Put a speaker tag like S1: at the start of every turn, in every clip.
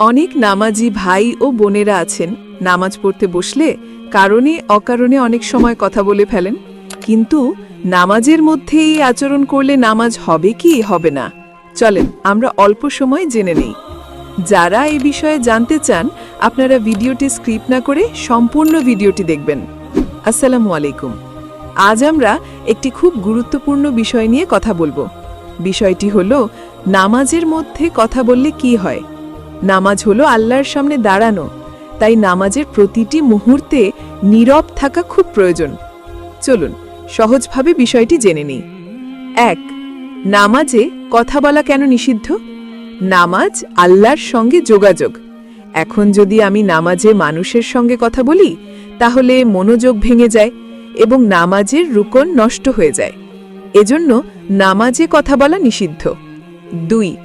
S1: অনেক নামাজি ভাই ও বোনেরা আছেন। নামাজ পড়তে বসলে কারণে অকারণে অনেক সময় কথা বলে ফেলেন। কিন্তু নামাজের মধ্যে এই আচরণ করলে নামাজ হবে কি হবে না? চলেন, আমরা অল্প সময় জেনে নেই। যারা এই বিষয়ে জানতে চান, আপনারা ভিডিওটি স্ক্রিপ্ট না করে সম্পূর্ণ ভিডিওটি দেখবেন। আসসালামু আলাইকুম। আজ আমরা একটি খুব গুরুত্বপূর্ণ বিষয় নিয়ে কথা বলব। বিষয়টি হলো, নামাজের মধ্যে কথা বললে কি হয়? নামাজ হলো আল্লাহর সামনে দাঁড়ানো, তাই নামাজের প্রতিটি মুহূর্তে নীরব থাকা খুব প্রয়োজন। চলুন, সহজভাবে বিষয়টি জেনে নিই। এক, নামাজে কথা বলা কেন নিষিদ্ধ? নামাজ আল্লাহর সঙ্গে যোগাযোগ। এখন যদি আমি নামাজে মানুষের সঙ্গে কথা বলি, তাহলে মনোযোগ ভেঙে যায় এবং নামাজের রুকন নষ্ট হয়ে যায়। এজন্য নামাজে কথা বলা নিষিদ্ধ। দুই,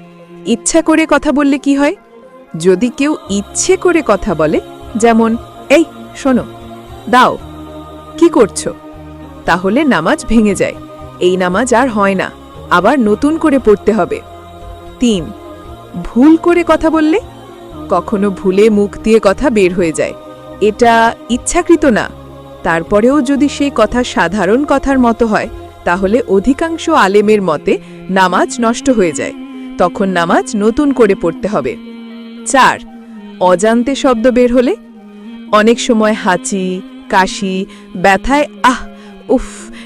S1: ইচ্ছা করে কথা বললে কি হয়? যদি কেউ ইচ্ছে করে কথা বলে, যেমন, এই, শোনো, দাও, কি করছ? তাহলে নামাজ ভেঙে যায়। এই নামাজ আর হয় না, আবার নতুন করে পড়তে হবে। তিন, ভুল করে কথা বললে? কখনো ভুলে মুখ দিয়ে কথা বের হয়ে যায়। এটা ইচ্ছাকৃত না। তারপরেও যদি সেই কথা সাধারণ কথার মতো হয়, তাহলে অধিকাংশ আলেমের মতে নামাজ নষ্ট হয়ে যায়। তখন নামাজ নতুন করে পড়তে হবে। চার। অজান্তে শব্দ বের হলে অনেক সময় হাঁচি, কাশি, ব্যথায় আহ, উফ,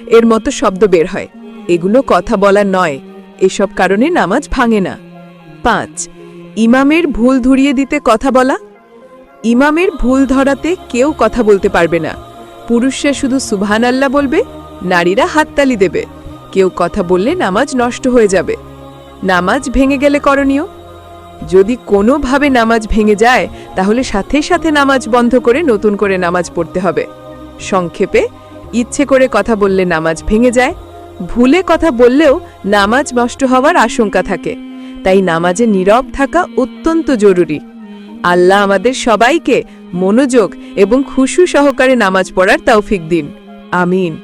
S1: এর মতো শব্দ বের হয়। এগুলো কথা বলা নয়। এসব কারণে নামাজ ভাঙে না। পাঁচ। ইমামের ভুল ধরিয়ে দিতে কথা বলা। ইমামের ভুল ধরাতে কেউ কথা বলতে পারবে না। পুরুষরা শুধু সুবহান আল্লাহ বলবে, নারীরা হাততালি দেবে। কেউ কথা বললে নামাজ নষ্ট হয়ে যাবে। নামাজ ভেঙে গেলে করণীয়। যদি কোনোভাবে নামাজ ভেঙে যায়, তাহলে সাথে সাথে নামাজ বন্ধ করে নতুন করে নামাজ পড়তে হবে। সংক্ষেপে, ইচ্ছে করে কথা বললে নামাজ ভেঙে যায়, ভুলে কথা বললেও নামাজ নষ্ট হওয়ার আশঙ্কা থাকে। তাই নামাজে নীরব থাকা অত্যন্ত জরুরি। আল্লাহ আমাদের সবাইকে মনোযোগ এবং খুশু সহকারে নামাজ পড়ার তৌফিক দিন। আমিন।